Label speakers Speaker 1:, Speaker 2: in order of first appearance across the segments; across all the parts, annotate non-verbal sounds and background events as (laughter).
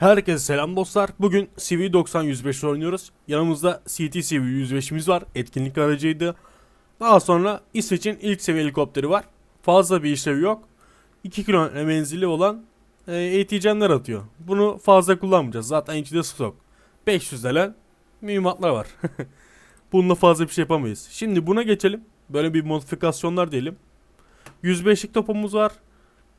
Speaker 1: Herkese selam dostlar. Bugün CV90 105 oynuyoruz. Yanımızda CT CV 105'imiz var. Etkinlik aracıydı. Daha sonra İsveç'in ilk seviye helikopteri var. Fazla bir işlevi yok. 2 kilometre menzili olan e, ATG'ler atıyor. Bunu fazla kullanmayacağız. Zaten içinde stok. 500 delen mühimmatlar var. (laughs) Bununla fazla bir şey yapamayız. Şimdi buna geçelim. Böyle bir modifikasyonlar diyelim. 105'lik topumuz var.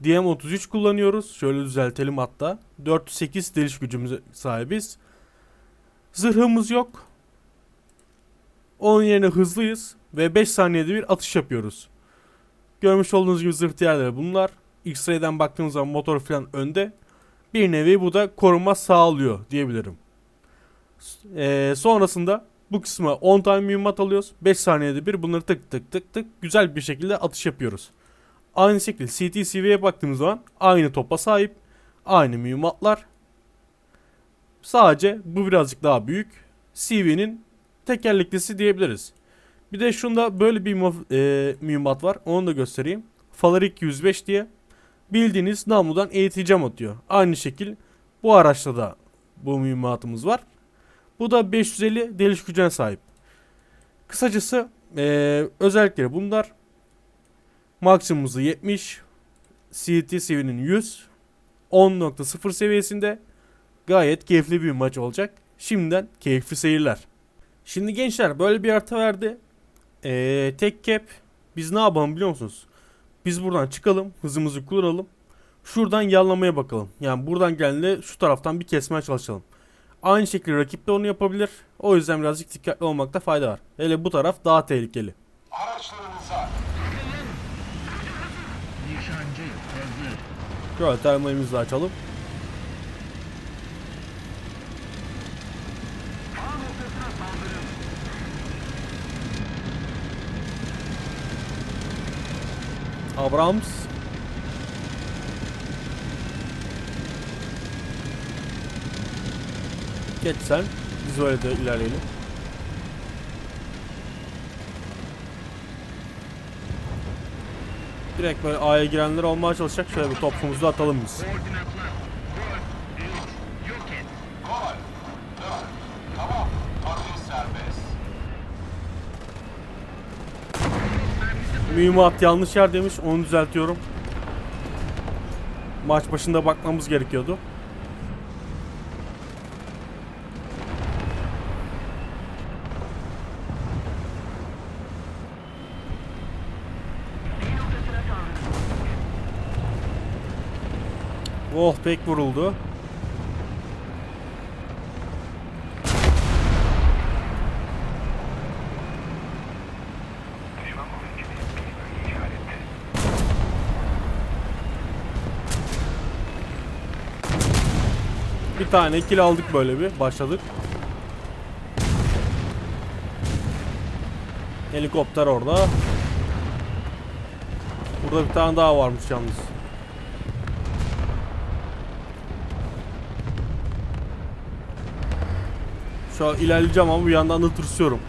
Speaker 1: DM33 kullanıyoruz. Şöyle düzeltelim hatta. 408 deliş gücümüze sahibiz. Zırhımız yok. Onun yerine hızlıyız. Ve 5 saniyede bir atış yapıyoruz. Görmüş olduğunuz gibi zırh diğerleri bunlar. X-ray'den baktığınız zaman motor falan önde. Bir nevi bu da koruma sağlıyor diyebilirim. Ee, sonrasında bu kısma 10 tane mühimmat alıyoruz. 5 saniyede bir bunları tık tık tık tık güzel bir şekilde atış yapıyoruz. Aynı şekilde CTCV'ye baktığımız zaman aynı topa sahip. Aynı mühimmatlar. Sadece bu birazcık daha büyük. CV'nin tekerleklisi diyebiliriz. Bir de şunda böyle bir e, mühimmat var. Onu da göstereyim. Falarik 105 diye. Bildiğiniz namludan eğiteceğim atıyor. Aynı şekil bu araçta da bu mühimmatımız var. Bu da 550 deliş gücüne sahip. Kısacası e, özellikleri bunlar. Maksimumuzu 70. CT seviyinin 100. 10.0 seviyesinde. Gayet keyifli bir maç olacak. Şimdiden keyifli seyirler. Şimdi gençler böyle bir harita verdi. Ee, tek cap. Biz ne yapalım biliyor musunuz? Biz buradan çıkalım. Hızımızı kullanalım. Şuradan yanlamaya bakalım. Yani buradan gelenle şu taraftan bir kesmeye çalışalım. Aynı şekilde rakip de onu yapabilir. O yüzden birazcık dikkatli olmakta fayda var. Hele bu taraf daha tehlikeli.
Speaker 2: Araçlarınıza
Speaker 1: Şöyle termalimizi açalım. Abrams. Geç sen. Biz öyle de ilerleyelim. Direkt böyle A'ya girenler olmaya çalışacak. Şöyle bir topumuzu atalım biz.
Speaker 3: Koordinatlar. 4, 3, yok et.
Speaker 2: gol. Dön. Tamam. Atış serbest.
Speaker 1: Mühimmat yanlış yer demiş. Onu düzeltiyorum. Maç başında bakmamız gerekiyordu. Oh pek vuruldu. Bir tane kill aldık böyle bir başladık. Helikopter orada. Burada bir tane daha varmış yalnız. Şu an ilerleyeceğim ama bir yandan da tırsıyorum.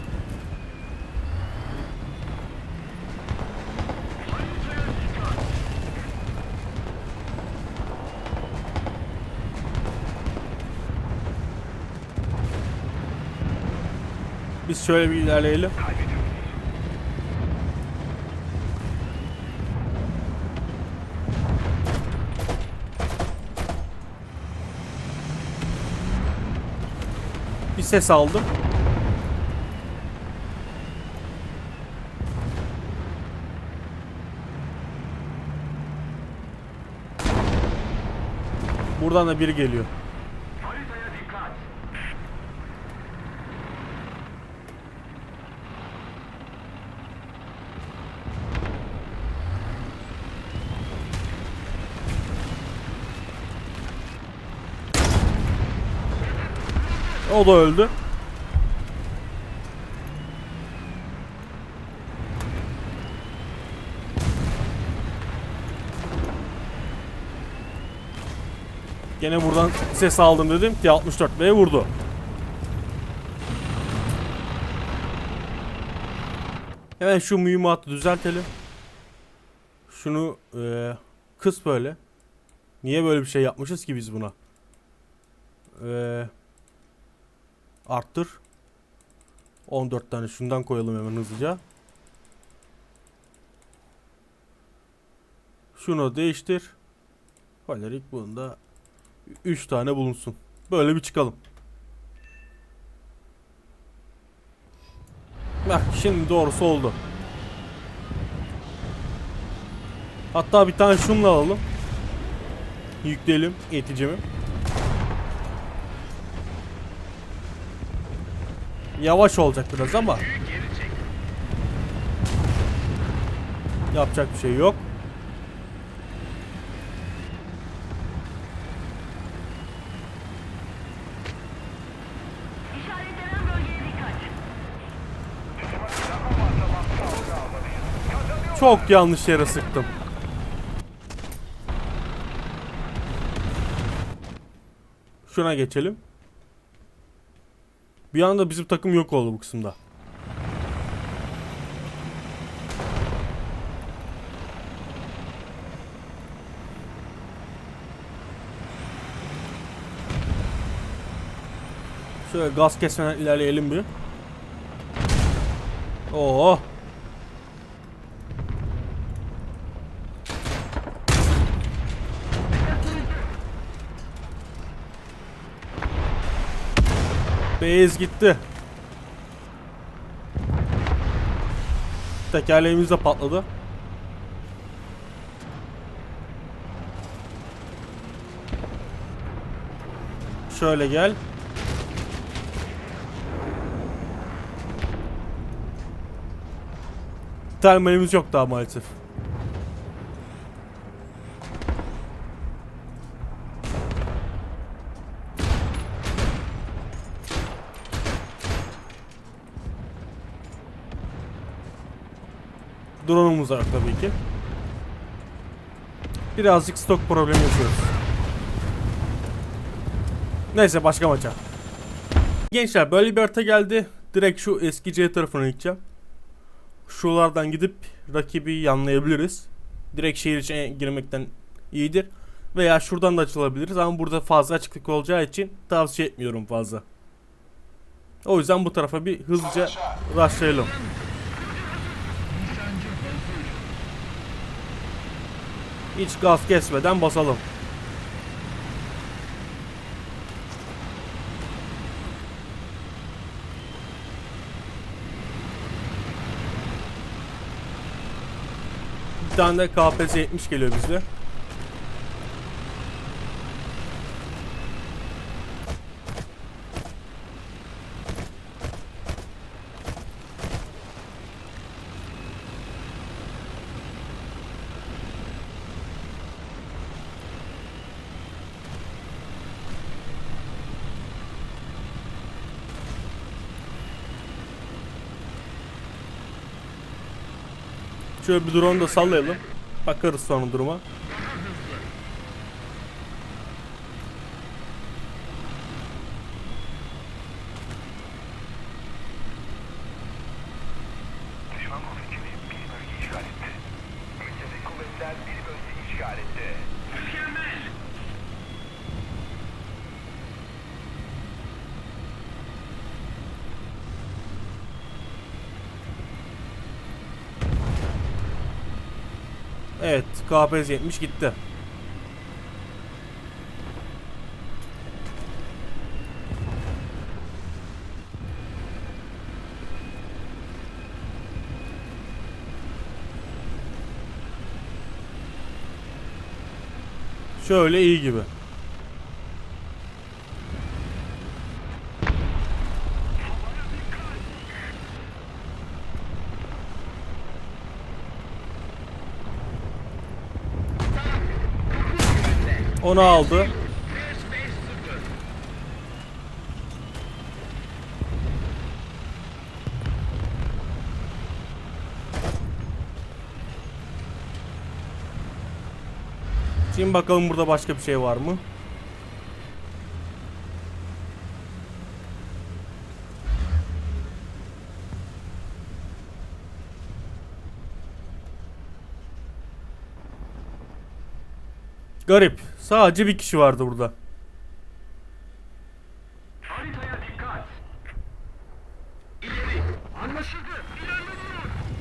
Speaker 1: Biz şöyle bir ilerleyelim. Ses aldım. Buradan da biri geliyor. O da öldü. Gene buradan ses aldım dedim. T64B'ye vurdu. Hemen şu mühimmatı düzeltelim. Şunu eee kıs böyle. Niye böyle bir şey yapmışız ki biz buna? Ee, arttır. 14 tane şundan koyalım hemen hızlıca. Şunu değiştir. Valerik bunda 3 tane bulunsun. Böyle bir çıkalım. Bak şimdi doğrusu oldu. Hatta bir tane şunla alalım. Yükleyelim eticimi. Yavaş olacak biraz ama yapacak bir şey yok. Çok yanlış yere sıktım. Şuna geçelim. Bir anda bizim takım yok oldu bu kısımda. Şöyle gaz kesmeden ilerleyelim bir. Oo. Beyaz gitti. Tekerleğimiz de patladı. Şöyle gel. Termalimiz yok daha maalesef. Drone'umuz var tabii ki. Birazcık stok problemi yaşıyoruz. Neyse başka maça. Gençler böyle bir harita geldi. Direkt şu eski C tarafına gideceğim. Şuralardan gidip rakibi yanlayabiliriz. Direkt şehir içine girmekten iyidir. Veya şuradan da açılabiliriz ama burada fazla açıklık olacağı için tavsiye etmiyorum fazla. O yüzden bu tarafa bir hızlıca rushlayalım. Hiç gaz kesmeden basalım. Bir tane de KPZ 70 geliyor bizde. Şöyle bir drone da sallayalım. Bakarız sonra duruma. KPZ 70 gitti. Şöyle iyi gibi. Onu aldı.
Speaker 3: 5-5-0.
Speaker 1: Şimdi bakalım burada başka bir şey var mı? Garip. Sadece bir kişi vardı burada.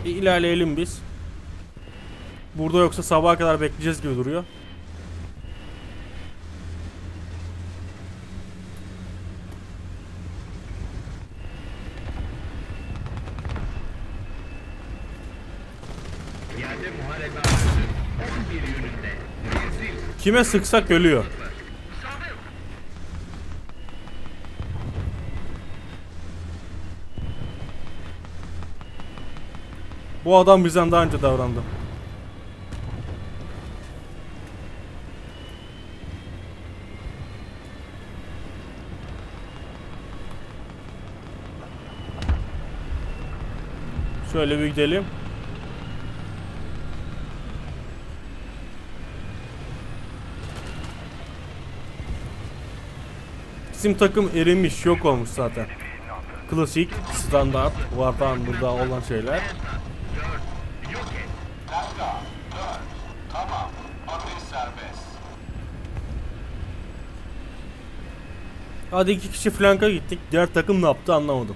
Speaker 1: Bir ilerleyelim biz. Burada yoksa sabaha kadar bekleyeceğiz gibi duruyor.
Speaker 3: Yerde muharebe aracı 11 yönünde. Menzil
Speaker 1: Kime sıksak ölüyor. Bu adam bizden daha önce davrandı. Şöyle bir gidelim. Bizim takım erimiş, yok olmuş zaten. Klasik, standart, vardan burada olan şeyler.
Speaker 3: yok et.
Speaker 4: Delta 4. Tamam. Ateş serbest.
Speaker 1: Hadi iki kişi flanka gittik. Diğer takım ne yaptı anlamadım.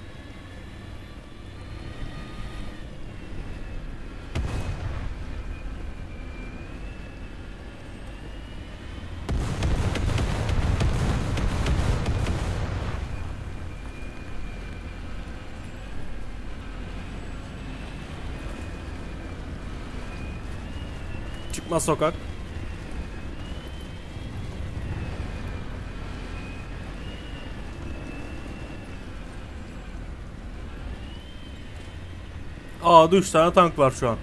Speaker 1: Çıkma sokak. A'da 3 tane tank var şu an.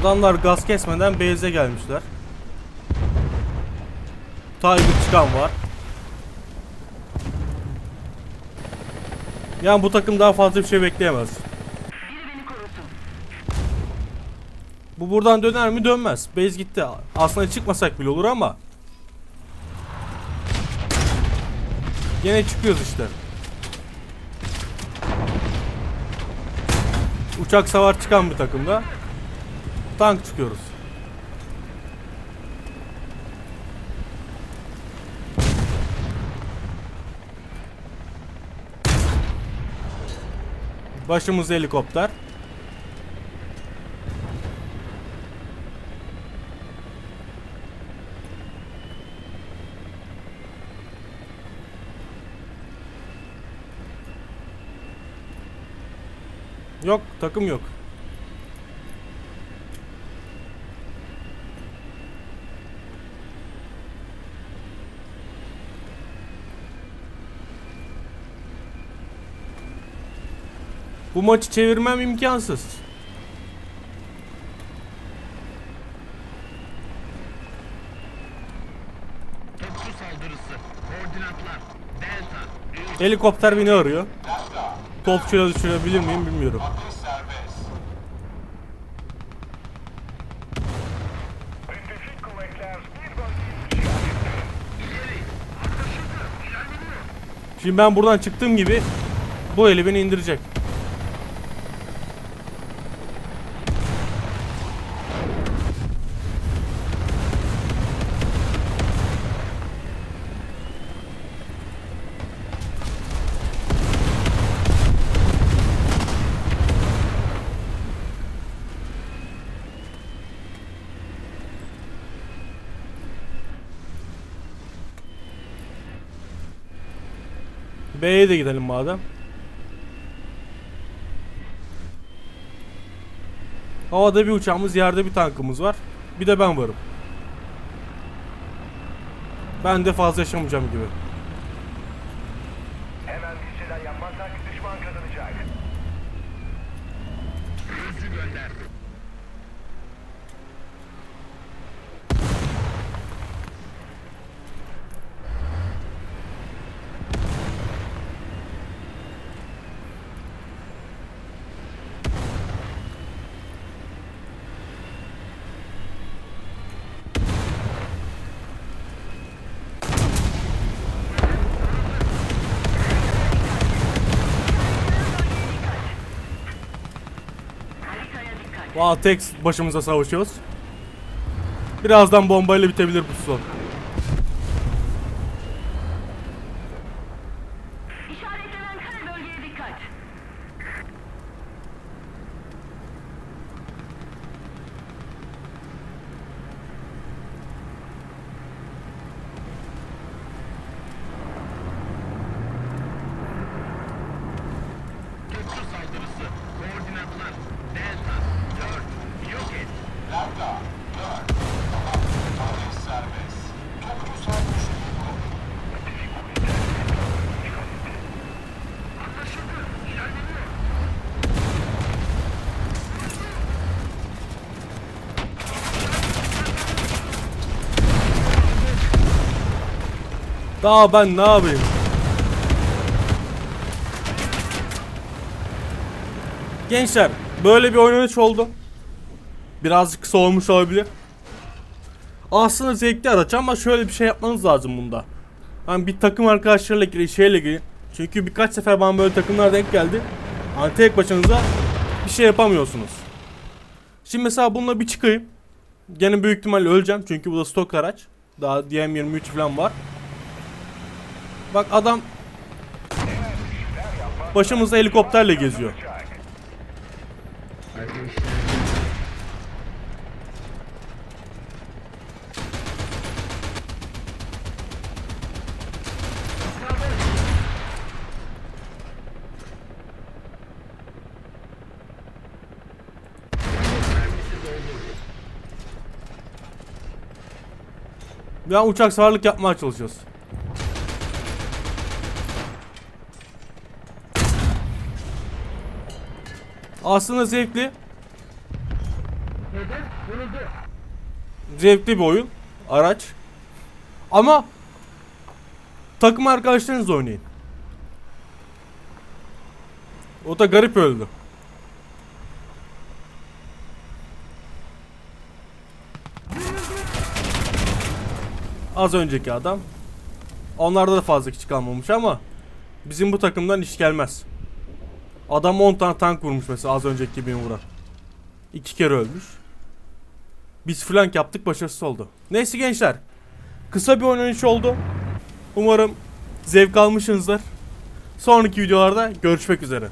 Speaker 1: Adamlar gaz kesmeden base'e gelmişler. Tiger çıkan var. Yani bu takım daha fazla bir şey bekleyemez. Bu buradan döner mi dönmez. Base gitti. Aslında çıkmasak bile olur ama. Yine çıkıyoruz işte. Uçak savar çıkan bir takımda. Tank çıkıyoruz. Başımızda helikopter. Yok, takım yok. Bu maçı çevirmem imkansız.
Speaker 3: Topçu saldırısı. Koordinatlar. Delta 3.
Speaker 1: Helikopter beni arıyor. Topçuyla düşürebilir miyim bilmiyorum. Şimdi ben buradan çıktığım gibi bu eli beni indirecek. B'ye de gidelim madem. Havada bir uçağımız, yerde bir tankımız var. Bir de ben varım. Ben de fazla yaşamayacağım gibi. Vaa tek başımıza savaşıyoruz. Birazdan bombayla bitebilir bu son. Daha ben ne yapayım? Gençler böyle bir oynanış oldu. Birazcık kısa olmuş olabilir. Aslında zevkli araç ama şöyle bir şey yapmanız lazım bunda. Hani bir takım arkadaşlarıyla girin, şeyle girin. Çünkü birkaç sefer bana böyle takımlar denk geldi. Hani tek başınıza bir şey yapamıyorsunuz. Şimdi mesela bununla bir çıkayım. Gene büyük ihtimalle öleceğim çünkü bu da stok araç. Daha DM23 falan var. Bak adam başımızda helikopterle geziyor. Ya uçak savarlık yapmaya çalışıyoruz. Aslında zevkli. Zevkli bir oyun. Araç. Ama takım arkadaşlarınızla oynayın. O da garip öldü. Az önceki adam. Onlarda da fazla kişi kalmamış ama bizim bu takımdan iş gelmez. Adam 10 tane tank vurmuş mesela az önceki gibi vuran. İki kere ölmüş. Biz flank yaptık başarısız oldu. Neyse gençler. Kısa bir oynanış oldu. Umarım zevk almışsınızdır. Sonraki videolarda görüşmek üzere.